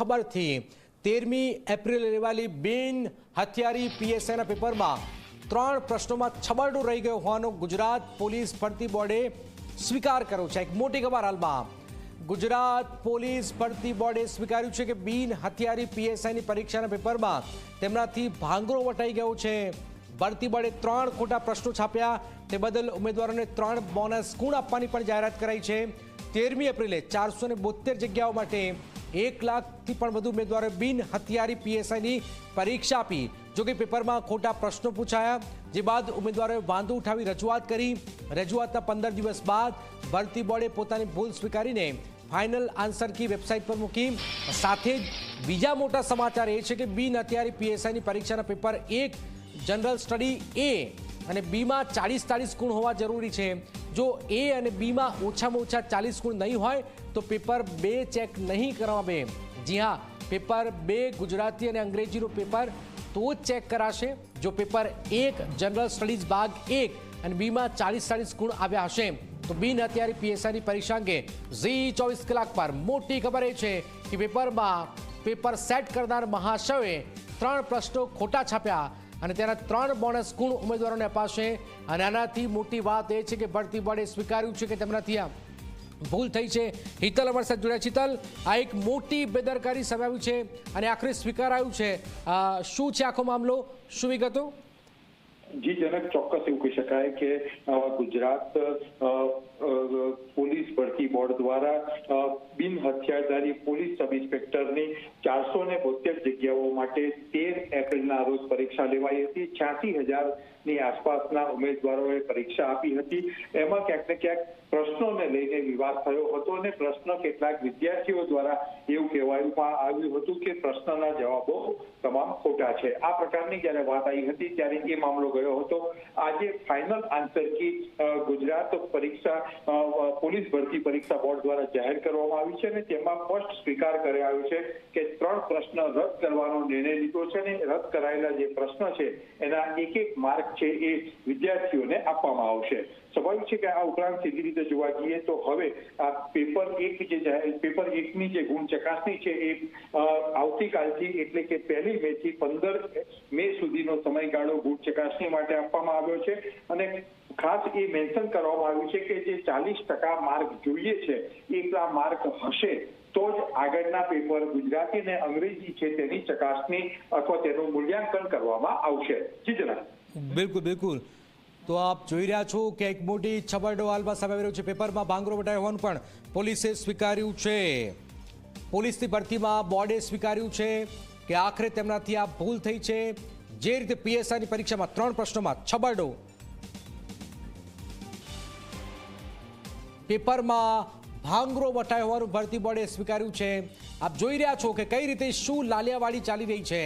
ખબરથી તેરમી એપ્રિલે લેવાયેલી બિન હથિયારી પીએસઆઈના પેપરમાં ત્રણ પ્રશ્નોમાં છબરડું રહી ગયો હોવાનો ગુજરાત પોલીસ ભરતી બોર્ડે સ્વીકાર કર્યો છે. એક મોટી ખબર હાલમાં. ગુજરાત પોલીસ ભરતી બોર્ડે સ્વીકાર્યું છે કે બિન હથિયારી પીએસઆઈની પરીક્ષાના પેપરમાં તેમનાથી ભાંગરો વટાઈ ગયો છે. ભરતી બોર્ડે ત્રણ ખોટા પ્રશ્નો છાપ્યા. તે બદલ ઉમેદવારોને ત્રણ બોનસ ગુણ આપવાની પણ જાહેરાત કરાઈ છે. તેરમી એપ્રિલે ચારસો જગ્યાઓ માટે એક લાખથી પણ વધુ ઉમેદવારોએ બિન હથિયારી પીએસઆઈની પરીક્ષા આપી. જોકે પેપરમાં ખોટા પ્રશ્નો પૂછાયા, જે બાદ ઉમેદવારોએ વાંધો ઉઠાવી રજૂઆત કરી. રજૂઆતના પંદર દિવસ બાદ ભરતી બોર્ડે પોતાની ભૂલ સ્વીકારીને ફાઇનલ આન્સર કી વેબસાઇટ પર મૂકી. સાથે જ બીજા મોટા સમાચાર એ છે કે બિન હથિયારી પીએસઆઈની પરીક્ષાના પેપર એક, જનરલ સ્ટડી એ અને બીમાં ચાલીસ ચાલીસ ગુણ હોવા જરૂરી છે. જો એ અને બીમાં ઓછામાં ઓછા ચાલીસ ગુણ નહીં હોય, તો પેપર બે ચેક નહીં કરવામાં આવે જી હા, પેપર બે ગુજરાતી અને અંગ્રેજીનું પેપર તો જ ચેક કરાશે. જો પેપર એક, જનરલ સ્ટડીઝ ભાગ એક અને બીમાં ચાલીસ ચાલીસ ગુણ આવ્યા હશે, તો બિન અત્યારે પીએસઆઈની પરીક્ષા અંગે ઝી ચોવીસ કલાક પર મોટી ખબર એ છે કે પેપરમાં પેપર સેટ કરનાર મહાશયોએ ત્રણ પ્રશ્નો ખોટા છાપ્યા. અને તેના ત્રણ બોનસ ગુણ ઉમેદવારોને અપાશે. અને આનાથી મોટી વાત એ છે કે ભરતી બોર્ડે સ્વીકાર્યું છે કે તેમનાથી આ ભૂલ થઈ છે. હિતલ અમારી સાથે જોડ્યા છે. આ એક મોટી બેદરકારી સામે છે અને આખરે સ્વીકારાયું છે. શું છે આખો મામલો? શું વિગતો? જી જનક ચોક્કસ એવું કહી શકાય કે ગુજરાત પોલીસ ભરતી બોર્ડ દ્વારા બિન હથિયારધારી પોલીસ સબ ઇન્સ્પેક્ટરની ચારસો ને બોતેર જગ્યાઓ માટે તેર એપ્રિલના રોજ પરીક્ષા લેવાઈ હતી. છ્યાસી હજારની આસપાસના ઉમેદવારોએ પરીક્ષા આપી હતી. એમાં ક્યાંક ને ક્યાંક પ્રશ્નોને લઈને વિવાદ થયો હતો અને પ્રશ્ન કેટલાક વિદ્યાર્થીઓ દ્વારા એવું કહેવામાં આવ્યું હતું કે પ્રશ્નના જવાબો તમામ ખોટા છે. આ પ્રકારની જ્યારે વાત આવી હતી ત્યારે એ મામલો ગયો હતો. આજે ફાઇનલ આન્સર કી ગુજરાત પરીક્ષા પોલીસ ભરતી પરીક્ષા બોર્ડ દ્વારા જાહેર કરવામાં આવી છે અને તેમાં સ્પષ્ટ સ્વીકાર કરાયો છે કે ત્રણ પ્રશ્ન રદ કરવાનો નિર્ણય લીધો છે અને રદ કરાયેલા જે પ્રશ્ન છે એના એક એક માર્ક છે એ વિદ્યાર્થીઓને આપવામાં આવશે. સ્વાભાવિક છે કે આ ઉપરાંત સીધી રીતે જોવા જઈએ તો હવે આ પેપર એક જે પેપર એકની જે ગુણ ચકાસણી છે, એ આવતીકાલથી એટલે કે પહેલી મે થી પંદર મે સુધીનો સમયગાળો ગુણ ચકાસણી માટે આપવામાં આવ્યો છે. અને ખાસ એ મેન્શન કરવામાં આવ્યું છે કે જે ચાલીસ ટકા માર્ક જોઈએ છે, એટલા માર્ક હશે, તો જ આગળના પેપર ગુજરાતી અને અંગ્રેજી છે તેની ચકાસણી અથવા તેનું મૂલ્યાંકન કરવામાં આવશે. જી બિલકુલ બિલકુલ. તો આપ જોઈ રહ્યા છો કે એક મોટી છબરડો હાલમાં સામે આવી રહ્યો છે. પેપરમાં ભાંગરો વટાયો હોવાનું પણ પોલીસે સ્વીકાર્યું છે. પોલીસની ભરતીમાં બોર્ડે સ્વીકાર્યું છે કે આખરે તેમનાથી આ ભૂલ થઈ છે. જે રીતે પીએસઆઈની પરીક્ષામાં ત્રણ પ્રશ્નોમાં છબરડો. પેપરમાં ભાંગરો વટાયો હોવાનું ભરતી બોર્ડે સ્વીકાર્યું છે. આપ જોઈ રહ્યા છો કે કઈ રીતે શું લાલિયાવાડી ચાલી રહી છે.